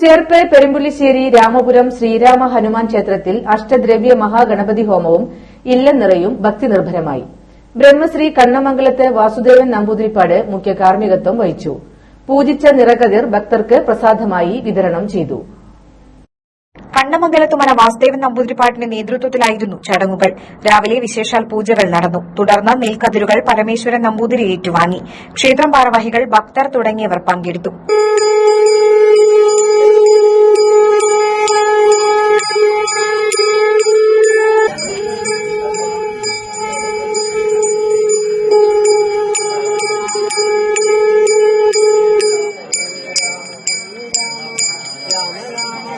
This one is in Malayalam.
ചേർപ്പ് പെരുമ്പുള്ളിശ്ശേരി രാമപുരം ശ്രീരാമ ഹനുമാൻ ക്ഷേത്രത്തിൽ അഷ്ടദ്രവ്യ മഹാഗണപതി ഹോമവും ഇല്ലനിറയും ഭക്തിനിർഭരമായി. ബ്രഹ്മശ്രീ കണ്ണമംഗലത്ത് വാസുദേവൻ നമ്പൂതിരിപ്പാട് മുഖ്യ കാർമ്മികത്വം വഹിച്ചു. പൂജിച്ച നിറകതിർ ഭക്തർക്ക് പ്രസാദമായി വിതരണം ചെയ്തു. കണ്ണമംഗലത്തുമന വാസുദേവൻ നമ്പൂതിരിപ്പാട്ടിന്റെ നേതൃത്വത്തിലായിരുന്നു ചടങ്ങുകൾ. രാവിലെ വിശേഷാൽ പൂജകൾ നടന്നു. തുടർന്ന് നെൽക്കതിരുകൾ പരമേശ്വരൻ നമ്പൂതിരി ഏറ്റുവാങ്ങി. ക്ഷേത്രം ഭാരവാഹികൾ ഭക്തർ തുടങ്ങിയവർ പങ്കെടുത്തു.